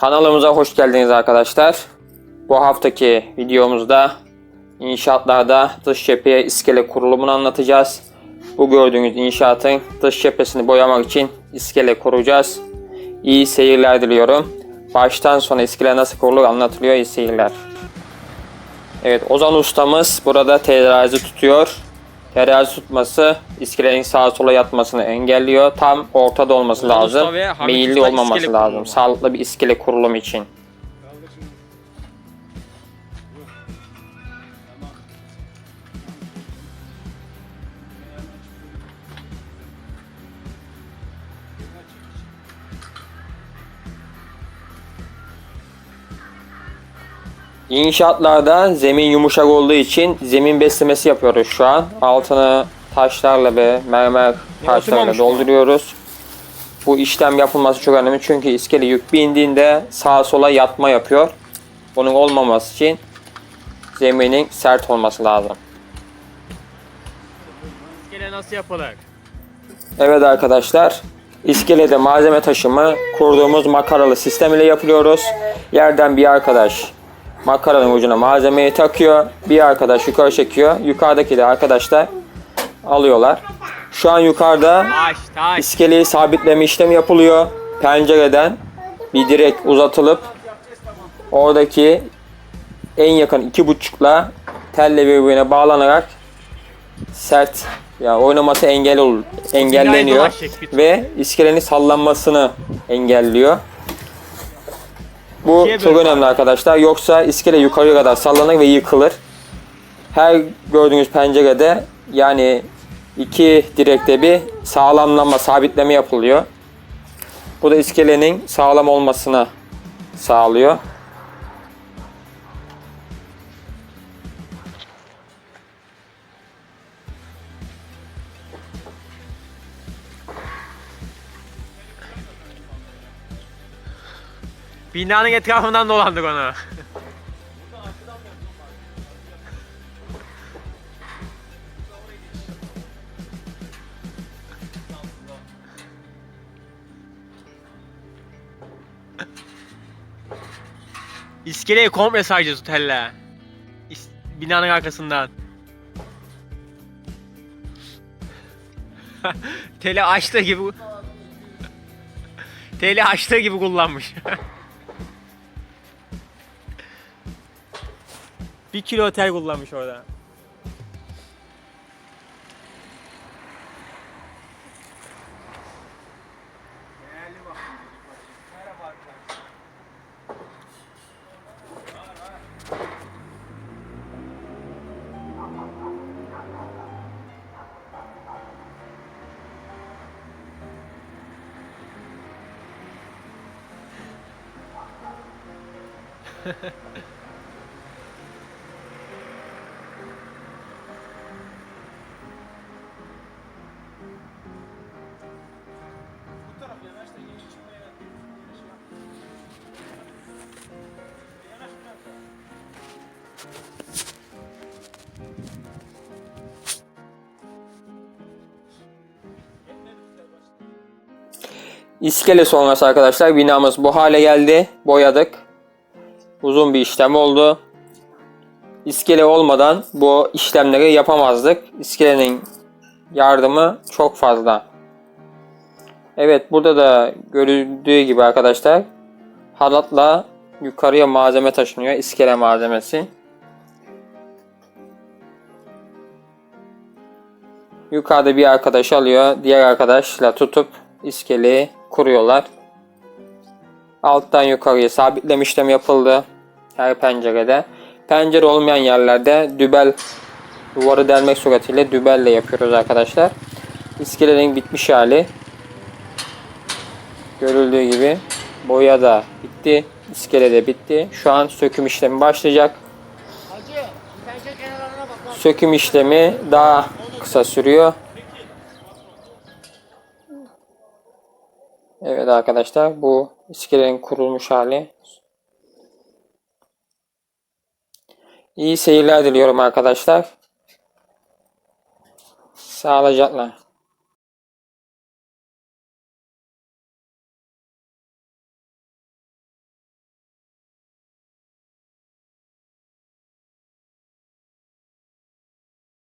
Kanalımıza hoş geldiniz arkadaşlar. Bu haftaki videomuzda inşaatlarda dış cepheye iskele kurulumunu anlatacağız. Bu gördüğünüz inşaatın dış cephesini boyamak için iskele kuracağız. İyi seyirler diliyorum. Baştan sona iskele nasıl kurulur anlatılıyor. İyi seyirler. Evet Ozan ustamız burada terazi tutuyor. Terazi tutması iskelenin sağa sola yatmasını engelliyor. Tam ortada olması Ozan lazım. Meyilli olmaması lazım. kurulumu. Sağlıklı bir iskele kurulum için. İnşaatlarda zemin yumuşak olduğu için zemin beslemesi yapıyoruz şu an. Altını taşlarla ve mermer mı? dolduruyoruz. Bu işlem yapılması çok önemli çünkü iskele yük bindiğinde sağa sola yatma yapıyor. Bunun olmaması için zeminin sert olması lazım. İskele nasıl yapılır? Evet arkadaşlar, iskelede malzeme taşımı kurduğumuz makaralı sistem ile yapıyoruz. Yerden bir arkadaş makaranın ucuna malzemeyi takıyor. Bir arkadaş yukarı çekiyor. Yukarıdaki de arkadaşlar alıyorlar. Şu an yukarıda iskeleyi sabitleme işlemi yapılıyor. Pencereden bir direk uzatılıp oradaki en yakın iki buçukla telle birbirine bağlanarak sert ya oynaması engel ol, engelleniyor ve iskelenin sallanmasını engelliyor. Bu İkiye çok önemli arkadaşlar. Yoksa iskele yukarıya kadar sallanır ve yıkılır. Her gördüğünüz pencerede yani iki direkte bir sağlamlama, sabitleme yapılıyor. Bu da iskelenin sağlam olmasını sağlıyor. Binanın etrafından dolandık onu. İskeleyi komple sayacağız telle. İs- Binanın arkasından. Teli açtığı gibi Teli açtığı gibi kullanmış. Bir kilo tel kullanmış orada. İskele sonrası arkadaşlar binamız bu hale geldi. Boyadık. Uzun bir işlem oldu. İskele olmadan bu işlemleri yapamazdık. İskelenin yardımı çok fazla. Evet burada da görüldüğü gibi arkadaşlar halatla yukarıya malzeme taşınıyor. İskele malzemesi. Yukarıda bir arkadaş alıyor. Diğer arkadaşla tutup iskeleyi kuruyorlar. Alttan yukarıya sabitleme işlemi yapıldı. Her pencerede. Pencere olmayan yerlerde dübel duvarı delmek suretiyle dübelle yapıyoruz arkadaşlar. İskelenin bitmiş hali. Görüldüğü gibi boya da bitti. İskele de bitti. Şu an söküm işlemi başlayacak. Söküm işlemi daha kısa sürüyor. Evet arkadaşlar bu iskelenin kurulmuş hali. İyi seyirler diliyorum arkadaşlar. Sağlıcakla.